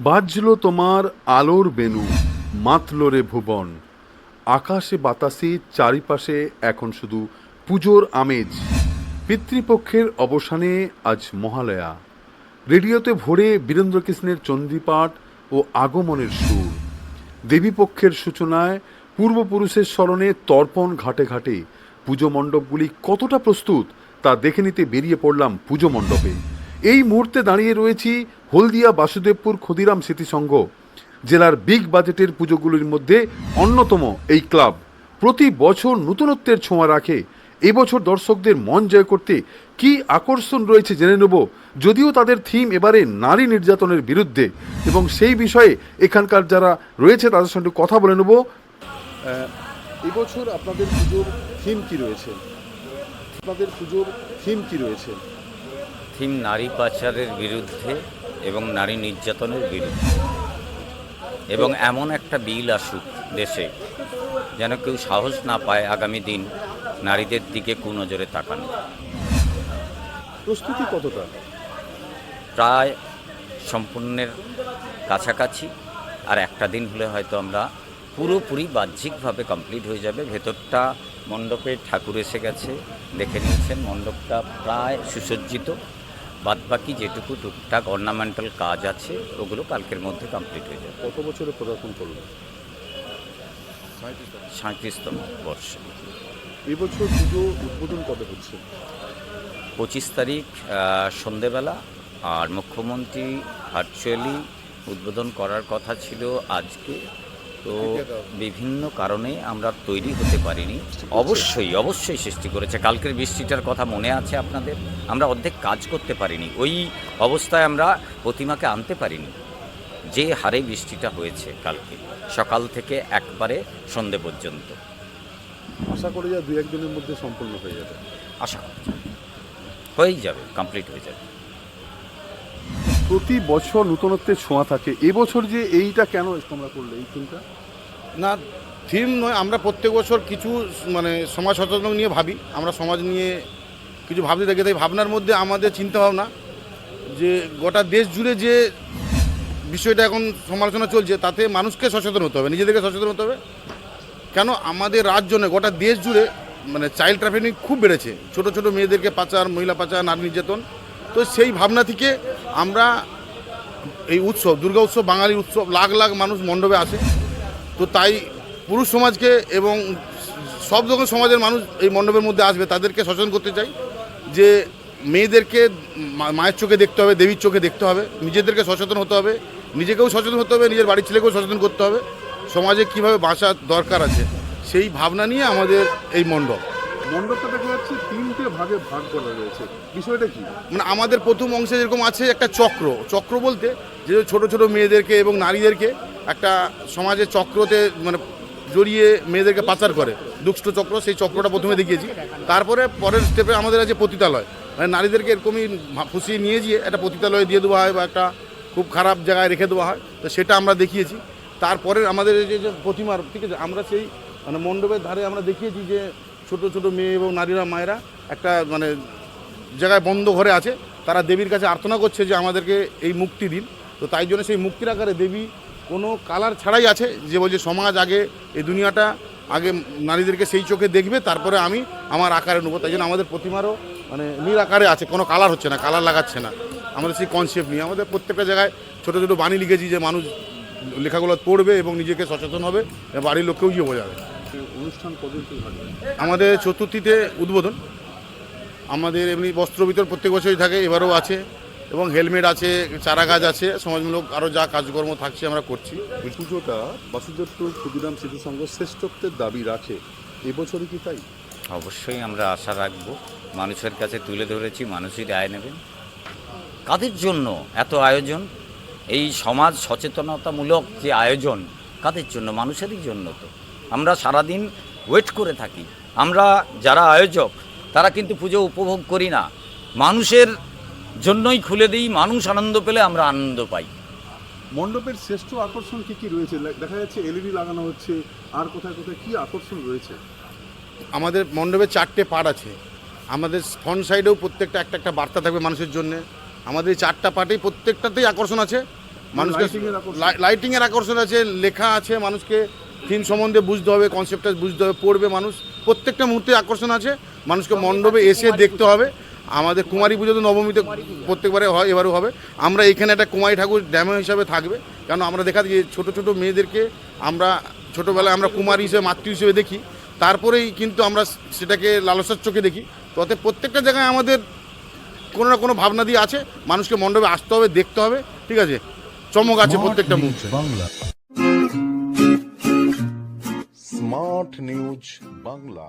বাজলো তোমার আলোর বেনু মাতলো রে ভুবন। আকাশে বাতাসে চারিপাশে এখন শুধু পুজোর আমেজ। পিতৃপক্ষের অবসানে আজ মহালয়া। রেডিওতে ভোরে বীরেন্দ্র কৃষ্ণের চণ্ডীপাঠ ও আগমনের সুর। দেবীপক্ষের সূচনায় পূর্বপুরুষের স্মরণে তর্পণ ঘাটে ঘাটে পুজো মণ্ডপগুলি কতটা প্রস্তুত তা দেখে নিতে বেরিয়ে পড়লাম পুজো মণ্ডপে। এই মুহূর্তে দাঁড়িয়ে রয়েছি হলদিয়া বাসুদেবপুর ক্ষুদিরাম স্মৃতিসংঘ জেলার বিগ বাজেটের পুজোগুলির মধ্যে অন্যতম এই ক্লাব। প্রতি বছর নতুনত্বের ছোঁয়া রাখে। এবছর দর্শকদের মন জয় করতে কি আকর্ষণ রয়েছে জেনে নেব, যদিও তাদের থিম এবারে নারী নির্যাতনের বিরুদ্ধে। এবং সেই বিষয়ে এখানকার যারা রয়েছে তাদের সঙ্গে কথা বলে নেব। এবছর আপনাদের পুজোর থিম কি রয়েছে? আপনাদের পুজোর থিম কি রয়েছে? থিম নারী পাচারের বিরুদ্ধে এবং নারী নির্যাতনের বিরুদ্ধে। এবং এমন একটা বিল আসুক দেশে যেন কেউ সাহস না পায় আগামী দিন নারীদের দিকে কুনজরে তাকানো। প্রস্তুতি কতটা? প্রায় সম্পূর্ণের কাছাকাছি আর একটা দিন হলে হয়তো আমরা পুরোপুরি বাহ্যিকভাবে কমপ্লিট হয়ে যাবে। ভেতরটা মণ্ডপে ঠাকুর এসে গেছে দেখে নিয়েছেন। মণ্ডপটা প্রায় সুসজ্জিত। বাদবাকি যেটুকু টুকটাক অর্নামেন্টাল কাজ আছে ওগুলো কালকের মধ্যে কমপ্লিট হয়ে যাবে। কত বছরে পদার্পণ করল সাঁত্রিশতম বর্ষ। এবছর পুজো উদ্বোধন কবে হচ্ছে? পঁচিশ তারিখ সন্ধেবেলা আর মুখ্যমন্ত্রী ভার্চুয়ালি উদ্বোধন করার কথা ছিল আজকে। তো বিভিন্ন কারণে আমরা তৈরি হতে পারিনি। অবশ্যই অবশ্যই সৃষ্টি করেছে। কালকের বৃষ্টিটার কথা মনে আছে আপনাদের? আমরা অর্ধেক কাজ করতে পারিনি। ওই অবস্থায় আমরা প্রতিমাকে আনতে পারিনি। যে হারে বৃষ্টিটা হয়েছে কালকে সকাল থেকে একবারে সন্ধে পর্যন্ত। আশা করি যা দু একদিনের মধ্যে সম্পূর্ণ হয়ে যাবে। আশা করছি হয়েই যাবে কমপ্লিট হয়ে যাবে। প্রতি বছর নূতনত্বের ছোঁয়া থাকে। এবছর যে এইটা কেন তোমরা করলে এই থিমটা? না, থিম নয়, আমরা প্রত্যেক বছর কিছু মানে সমাজ সচেতন নিয়ে ভাবি। আমরা সমাজ নিয়ে কিছু ভাবতে থাকি, তাই ভাবনার মধ্যে আমাদের চিন্তা ভাবনা যে গোটা দেশ জুড়ে যে বিষয়টা এখন সমালোচনা চলছে, তাতে মানুষকে সচেতন হতে হবে, নিজেদেরকে সচেতন হতে হবে। কেন? আমাদের রাজ্য নয়, গোটা দেশ জুড়ে মানে চাইল্ড ট্রাফিকিং খুব বেড়েছে। ছোট ছোট মেয়েদেরকে পাচার, মহিলা পাচার, নারী নির্যাতন তো সেই ভাবনা থেকে আমরা এই উৎসব, দুর্গা উৎসব, বাঙালি উৎসব, লাখ লাখ মানুষ মণ্ডপে আসে। তো তাই পুরুষ সমাজকে এবং সব রকম সমাজের মানুষ এই মণ্ডপের মধ্যে আসবে, তাদেরকে সচেতন করতে চাই যে মেয়েদেরকে মায়ের চোখে দেখতে হবে, দেবীর চোখে দেখতে হবে, নিজেদেরকে সচেতন হতে হবে, নিজেকেও সচেতন হতে হবে, নিজের বাড়ির ছেলেকেও সচেতন করতে হবে। সমাজে কীভাবে বাঁচার দরকার আছে, সেই ভাবনা নিয়ে আমাদের এই মণ্ডপ। মণ্ডপটা দেখা যাচ্ছে তিনটে ভাগে ভাগ করা রয়েছে। বিষয়টা কি? মানে আমাদের প্রথম অংশে যেরকম আছে একটা চক্র। চক্র বলতে যে ছোট ছোট মেয়েদেরকে এবং নারীদেরকে একটা সমাজের চক্রতে মানে জড়িয়ে মেয়েদেরকে পাচার করে। দুষ্ট চক্র, সেই চক্রটা প্রথমে দেখিয়েছি। তারপরে পরের স্টেপে আমাদের আছে পতিতালয়। মানে নারীদেরকে এরকমই ফুসিয়ে নিয়ে গিয়ে একটা পতিতালয়ে দিয়ে দেওয়া হয় বা একটা খুব খারাপ জায়গায় রেখে দেওয়া হয়। তো সেটা আমরা দেখিয়েছি। তারপরে আমাদের যে প্রতিমার ঠিক আছে, আমরা সেই মানে মণ্ডপের ধারে আমরা দেখিয়েছি যে ছোট ছোট মেয়ে এবং নারীরা, মায়েরা একটা মানে জায়গায় বন্ধ ঘরে আছে। তারা দেবীর কাছে আর্থনা করছে যে আমাদেরকে এই মুক্তি দিন। তো তাই জন্য সেই মুক্তির আকারে দেবী কোনো কালার ছাড়াই আছে যে বলছে সমাজ আগে এই দুনিয়াটা, আগে নারীদেরকে সেই চোখে দেখবে, তারপরে আমি আমার আকারে নেব। তাই জন্য আমাদের প্রতিমারও মানে নীল আকারে আছে, কোনো কালার হচ্ছে না, কালার লাগাচ্ছে না। আমাদের সেই কনসেপ্ট নিয়ে, আমাদের প্রত্যেকটা জায়গায় ছোটো ছোটো বাণী লিখেছি যে মানুষ লেখাগুলো পড়বে এবং নিজেকে সচেতন হবে, বাড়ির লোককেও গিয়ে বোঝাবে। অনুষ্ঠান কবে থেকে হবে? আমাদের চতুর্থীতে উদ্বোধন। আমাদের এমনি বস্ত্র বিতরণ প্রত্যেক বছরই থাকে এবারও আছে এবং হেলমেট আছে চারা গাছ আছে সমাজমূলক আরও যা কাজকর্ম থাকছে আমরা করছি। এই পুজোটা বাসুদেবপুর ক্ষুদিরাম স্মৃতি সংঘ শ্রেষ্ঠত্বের দাবি রাখে। এবছরই কি তাই? অবশ্যই আমরা আশা রাখব। মানুষের কাছে তুলে ধরেছি মানুষই রায় নেবেন। কাদের জন্য এত আয়োজন? এই সমাজ সচেতনতামূলক যে আয়োজন কাদের জন্য? মানুষেরই জন্য তো। আমরা সারাদিন ওয়েট করে থাকি। আমরা যারা আয়োজক তারা কিন্তু পুজো উপভোগ করি না। মানুষের জন্যই খুলে দিই মানুষ আনন্দ পেলে আমরা আনন্দ পাই। মণ্ডপের শ্রেষ্ঠ আকর্ষণ কি কি রয়েছে? দেখা যাচ্ছে এলইডি লাগানো হচ্ছে আর কোথায় কোথায় কি আকর্ষণ রয়েছে? আমাদের মণ্ডপে চারটে পার্ট আছে। আমাদের ফ্রন্ট সাইডেও প্রত্যেকটা একটা একটা বার্তা থাকবে মানুষের জন্য। আমাদের এই চারটা পার্টেই প্রত্যেকটাতেই আকর্ষণ আছে। মানুষকে lighting এর আকর্ষণ। লাইটিং এর আকর্ষণ আছে লেখা আছে মানুষকে। থিম সম্বন্ধে বুঝতে হবে কনসেপ্টটা বুঝতে হবে পড়বে মানুষ। প্রত্যেকটা মুহূর্তে আকর্ষণ আছে মানুষকে মণ্ডপে এসে দেখতে হবে। আমাদের কুমারী পুজো তো নবমীতে প্রত্যেকবারে হয় এবারও হবে। আমরা এখানে একটা কুমারী ঠাকুর ড্যামো হিসাবে থাকবে কারণ আমরা দেখা যে ছোটো ছোটো মেয়েদেরকে আমরা ছোটোবেলায় আমরা কুমারী হিসেবে মাতৃ হিসেবে দেখি। তারপরেই কিন্তু আমরা সেটাকে লালসার চোখে দেখি। তো অতএব প্রত্যেকটা জায়গায় আমাদের কোনো না কোনো ভাবনা দিয়ে আছে। মানুষকে মণ্ডপে আসতে হবে দেখতে হবে। ঠিক আছে? চমক আছে প্রত্যেকটা মুহূর্তে। বাংলা। Smart news Bangla